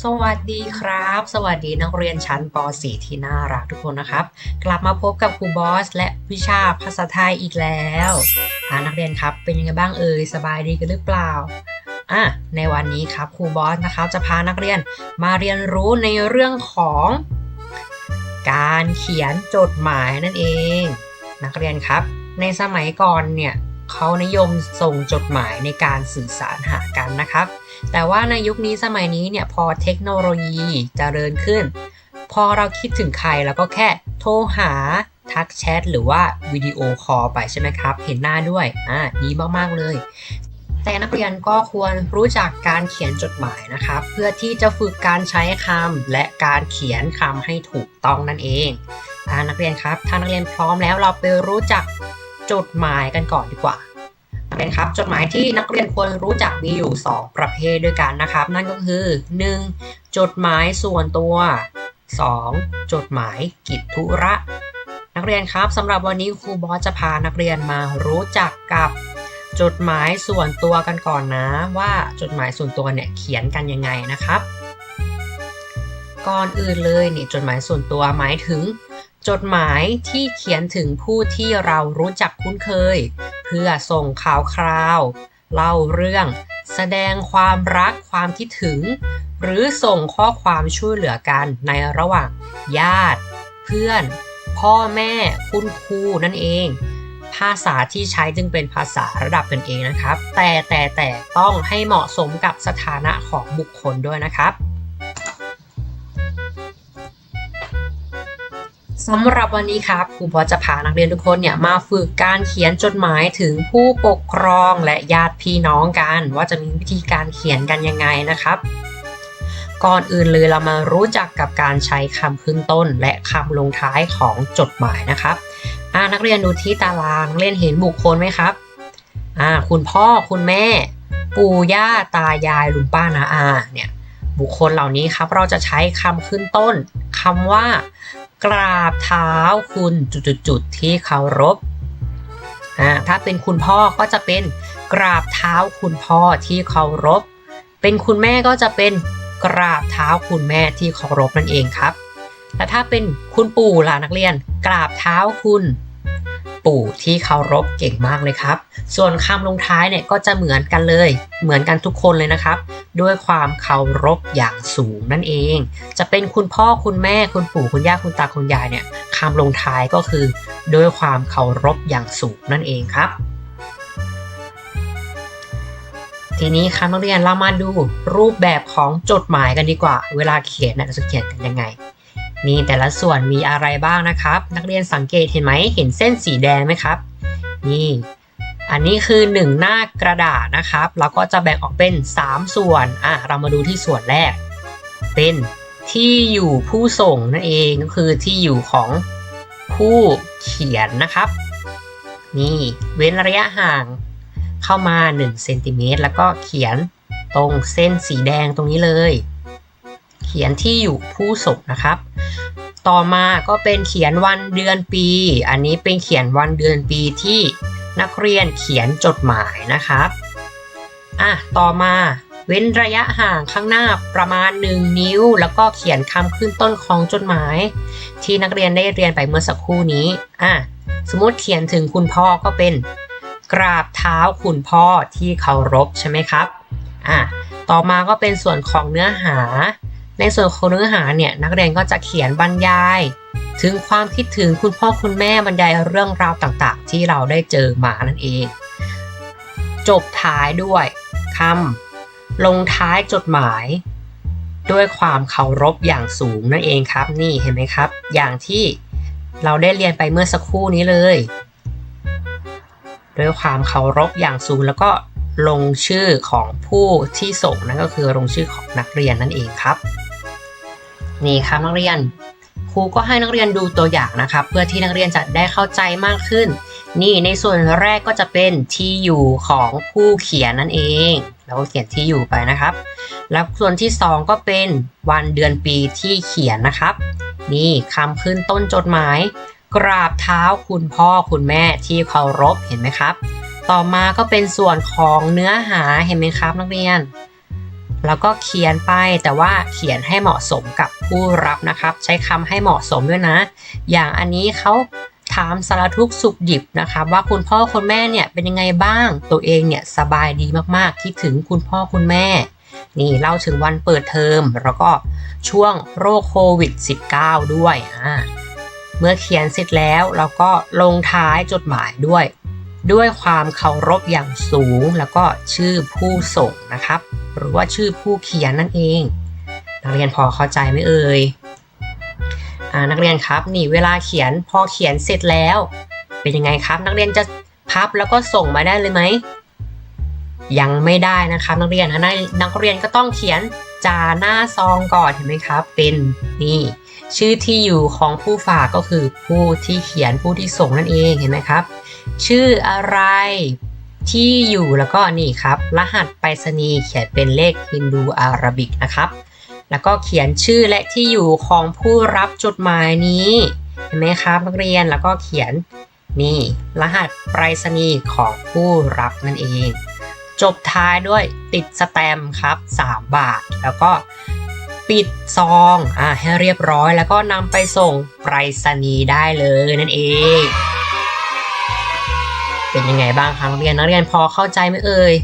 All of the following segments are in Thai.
สวัสดีครับ สวัสดีนักเรียนชั้นป .4 ที่น่ารักทุกคนนะครับ กลับมาพบกับครูบอส และวิชาภาษาไทยอีกแล้วอ่านักเรียนครับเป็นยังไงบ้างเอ่ยสบายดีกันหรือเปล่าอะในวันนี้ครับครูบอสนะครับจะพานักเรียนมาเรียนรู้ในเรื่องของ การเขียนจดหมายนั่นเอง นักเรียนครับ ในสมัยก่อนเนี่ย เขานิยมส่งจดหมายในการสื่อสารหากันนะครับ แต่ว่าในยุคนี้สมัยนี้เนี่ยพอเทคโนโลยีเจริญขึ้น พอเราคิดถึงใครแล้วก็แค่โทรหาทักแชทหรือว่าวิดีโอคอลไปใช่ไหมครับ เห็นหน้าด้วย อ่าดีมาก ๆ เลย แต่นักเรียนก็ควรรู้จักการเขียนจดหมายนะครับ เพื่อที่จะฝึกการใช้คำและการเขียนคำให้ถูกต้องนั่นเองอ่านักเรียนครับ ถ้านักเรียนพร้อมแล้วเราไปรู้จัก จดหมายกันก่อนดีกว่าเป็นครับจดหมายที่นักเรียนควรรู้จักมีอยู่ 2 ประเภทด้วยกันนะครับ นั่นก็คือ 1. จดหมายส่วนตัว 2. จดหมายกิจธุระ นักเรียนครับสำหรับวันนี้ครูบอสจะพานักเรียนมารู้จักกับจดหมายส่วนตัวกันก่อนนะ ว่าจดหมายส่วนตัวเนี่ยเขียนกันยังไงนะครับ ก่อนอื่นเลยนี่จดหมายส่วนตัวหมายถึง จดหมายที่เขียนถึงผู้ที่เรารู้จักคุ้นเคย เพื่อส่งข่าวคราว เล่าเรื่อง แสดงความรักความคิดถึง หรือส่งข้อความช่วยเหลือกันในระหว่างญาติ เพื่อน พ่อแม่คุณครูนั่นเอง ภาษาที่ใช้จึงเป็นภาษาระดับกันเองนะครับ แต่แต่แต่ต้องให้เหมาะสมกับสถานะของบุคคลด้วยนะครับ สำหรับวันนี้ครับครูบอจะพานักเรียนทุกคนเนี่ยมาฝึกการเขียนจดหมายถึงผู้ปกครองและญาติพี่น้องกัน ว่าจะมีวิธีการเขียนกันยังไงนะครับ ก่อนอื่นเลยเรามารู้จักกับการใช้คำขึ้นต้น และคำลงท้ายของจดหมายนะครับอ่านักเรียนดูที่ตารางเรียนเห็นบุคคลไหมครับอ่าคุณพ่อคุณแม่ ปู่ย่าตายายลุงป้านาอาเนี่ยบุคคลเหล่านี้ครับเราจะใช้คำขึ้นต้นคำว่า กราบเท้าคุณจุดๆที่เคารพถ้าเป็นคุณพ่อก็จะเป็นกราบเท้าคุณพ่อที่เคารพ เป็นคุณแม่ก็จะเป็นกราบเท้าคุณแม่ที่เคารพนั่นเองครับและถ้าเป็นคุณปู่ล่ะนักเรียน กราบเท้าคุณ ปู่ที่เคารพเก่งมากเลยครับ ส่วนคำลงท้ายเนี่ยก็จะเหมือนกันเลย เหมือนกันทุกคนเลยนะครับ ด้วยความเคารพอย่างสูงนั่นเอง จะเป็นคุณพ่อคุณแม่คุณปู่คุณย่าคุณตาคุณยายเนี่ยคำลงท้ายก็คือ ด้วยความเคารพอย่างสูงนั่นเองครับ ทีนี้ครับนักเรียนเรามาดูรูปแบบของจดหมายกันดีกว่า เวลาเขียนนะจะเขียนกันยังไง นี่แต่ละส่วนมีอะไรบ้างนะครับ นักเรียนสังเกตเห็นไหมเห็นเส้นสีแดงไหมครับ นี่ อันนี้คือหนึ่งหน้ากระดาษนะครับแล้วก็จะแบ่งออกเป็น 3 ส่วนอะเรามาดูที่ส่วนแรก เป็นที่อยู่ผู้ส่งนั่นเองก็คือที่อยู่ของผู้เขียนนะครับ นี่เว้นระยะห่างเข้ามา1เซนติเมตรแล้วก็เขียนตรงเส้นสีแดงตรงนี้เลย ขียนที่อยู่ผู้ส่งนะครับ ต่อมาก็เป็นเขียนวันเดือนปี อันนี้เป็นเขียนวันเดือนปีที่นักเรียนเขียนจดหมายนะครับอะต่อมาเว้นระยะห่างข้างหน้าประมาณ 1 นิ้ว แล้วก็เขียนคำขึ้นต้นของจดหมาย ที่นักเรียนได้เรียนไปเมื่อสักครู่นี้อะสมมติเขียนถึงคุณพ่อก็เป็น กราบเท้าคุณพ่อที่เคารพใช่ไหมครับอะต่อมาก็เป็นส่วนของเนื้อหา ในส่วนของเนื้อหาเนี่ยนักเรียนก็จะเขียนบรรยาย ถึงความคิดถึงคุณพ่อคุณแม่บรรยายเรื่องราวต่างๆ ที่เราได้เจอมานั่นเอง จบท้ายด้วยคำลงท้ายจดหมาย ด้วยความเคารพอย่างสูงนั่นเองครับ นี่เห็นไหมครับ อย่างที่เราได้เรียนไปเมื่อสักครู่นี้เลยด้วยความเคารพอย่างสูงแล้วก็ลงชื่อของผู้ที่ส่งนั่นก็คือลงชื่อของนักเรียนนั่นเองครับ นี่ครับนักเรียนครูก็ให้นักเรียนดูตัวอย่างนะครับเพื่อที่นักเรียนจะได้เข้าใจมากขึ้น นี่ในส่วนแรกก็จะเป็นที่อยู่ของผู้เขียนนั่นเองเราก็เขียนที่อยู่ไปนะครับ แล้วส่วนที่สองก็เป็นวันเดือนปีที่เขียนนะครับ นี่คำขึ้นต้นจดหมาย กราบเท้าคุณพ่อคุณแม่ที่เคารพเห็นไหมครับ ต่อมาก็เป็นส่วนของเนื้อหาเห็นไหมครับนักเรียน แล้วก็เขียนไปแต่ว่าเขียนให้เหมาะสมกับ ผู้รับนะครับ ใช้คำให้เหมาะสมด้วยนะ อย่างอันนี้เขาถามสารทุกสุขดิบนะครับว่าคุณพ่อคุณแม่เนี่ยเป็นยังไงบ้าง ตัวเองเนี่ยสบายดีมากๆ คิดถึงคุณพ่อคุณแม่ นี่เล่าถึงวันเปิดเทอม แล้วก็ช่วงโรคโควิด -19 ด้วยอ่าเมื่อเขียนเสร็จแล้วเราก็ลงท้ายจดหมายด้วย ด้วยความเคารพอย่างสูงแล้วก็ชื่อผู้ส่งนะครับ หรือว่าชื่อผู้เขียนนั่นเอง นักเรียนพอเข้าใจไหมเอ่ยอ่านักเรียนครับนี่เวลาเขียนพอเขียนเสร็จแล้ว เป็นยังไงครับ นักเรียนจะพับแล้วก็ส่งมาได้เลยไหมยังไม่ได้นะครับนักเรียนนะนักเรียนก็ต้องเขียนจาหน้าซองก่อนเห็นไหมครับ เป็นนี่ชื่อที่อยู่ของผู้ฝากก็คือผู้ที่เขียนผู้ที่ส่งนั่นเองเห็นไหมครับ ชื่ออะไรที่อยู่แล้วก็นี่ครับ รหัสไปรษณีย์เขียนเป็นเลขฮินดูอาราบิกนะครับ แล้วก็เขียนชื่อและที่อยู่ของผู้รับจดหมายนี้เห็นไหมครับนักเรียนแล้วก็เขียนนี่ รหัสไปรษณีย์ของผู้รับนั่นเอง จบท้ายด้วยติดสแตมป์ครับ 3 บาท แล้วก็ปิดซองอ่าให้เรียบร้อย แล้วก็นำไปส่งไปรษณีย์ได้เลยนั่นเอง เป็นยังไงบ้างคะนักเรียนนักเรียนพอเข้าใจไหมเอ่ย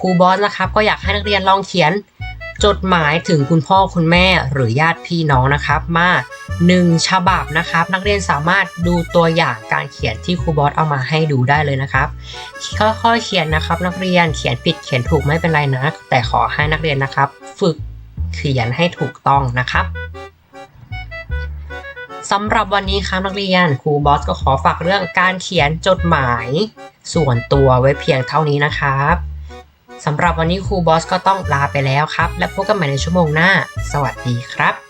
ครูบอสนะครับ ก็อยากให้นักเรียนลองเขียน จดหมายถึงคุณพ่อคุณแม่หรือญาติพี่น้องนะครับมา 1 ฉบับนะครับ นักเรียนสามารถดูตัวอย่างการเขียนที่ครูบอสเอามาให้ดูได้เลยนะครับ ค่อยๆเขียนนะครับ นักเรียนเขียนผิดเขียนถูกไม่เป็นไรนะ แต่ขอให้นักเรียนนะครับ ฝึกเขียนให้ถูกต้องนะครับสำหรับวันนี้ครับนักเรียนครูบอสก็ขอฝากเรื่องการเขียนจดหมาย ส่วนตัวไว้เพียงเท่านี้นะครับ สำหรับวันนี้ครูบอสก็ต้องลาไปแล้วครับ และพบกันใหม่ในชั่วโมงหน้า สวัสดีครับ